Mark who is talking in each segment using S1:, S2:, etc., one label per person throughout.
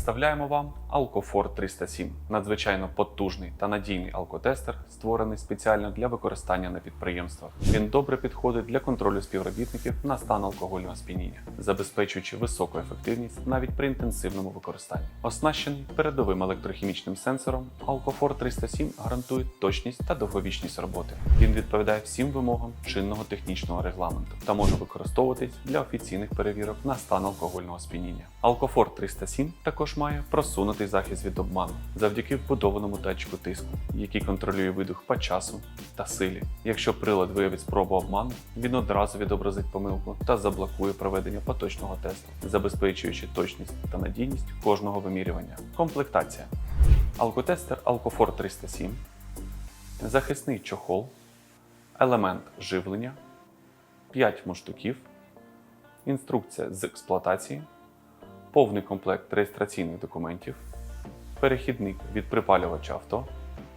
S1: Представляємо вам Alcofor 307 надзвичайно потужний та надійний алкотестер, створений спеціально для використання на підприємствах. Він добре підходить для контролю співробітників на стан алкогольного сп'яніння, забезпечуючи високу ефективність навіть при інтенсивному використанні. Оснащений передовим електрохімічним сенсором, Alcofor 307 гарантує точність та довговічність роботи. Він відповідає всім вимогам чинного технічного регламенту та може використовуватись для офіційних перевірок на стан алкогольного сп'яніння. Alcofor 307 також має просунутий захист від обману завдяки вбудованому датчику тиску, який контролює видух по часу та силі. Якщо прилад виявить спробу обману, він одразу відобразить помилку та заблокує проведення поточного тесту, забезпечуючи точність та надійність кожного вимірювання. Комплектація. Алкотестер Alcofor 307, захисний чохол, елемент живлення, 5 муштуків, інструкція з експлуатації, повний комплект реєстраційних документів, перехідник від припалювача авто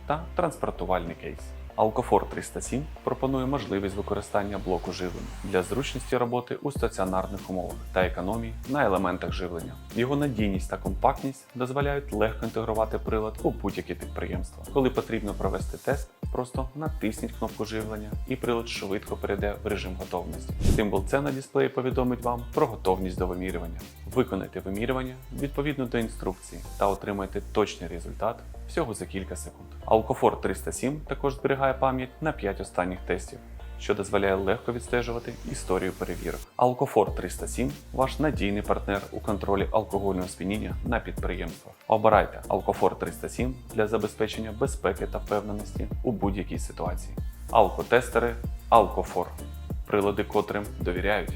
S1: та транспортувальний кейс. Alcofor 307 пропонує можливість використання блоку живлення для зручності роботи у стаціонарних умовах та економії на елементах живлення. Його надійність та компактність дозволяють легко інтегрувати прилад у будь-яке підприємство. Коли потрібно провести тест, просто натисніть кнопку живлення і прилад швидко перейде в режим готовності. Символ С на дисплеї повідомить вам про готовність до вимірювання. Виконайте вимірювання відповідно до інструкції та отримайте точний результат всього за кілька секунд. Alcofor 307 також зберігає пам'ять на 5 останніх тестів, що дозволяє легко відстежувати історію перевірок. Алкофор 307 ваш надійний партнер у контролі алкогольного сп'яніння на підприємствах. Обирайте Алкофор 307 для забезпечення безпеки та впевненості у будь-якій ситуації. Алкотестери Алкофор Прилади, котрим довіряють.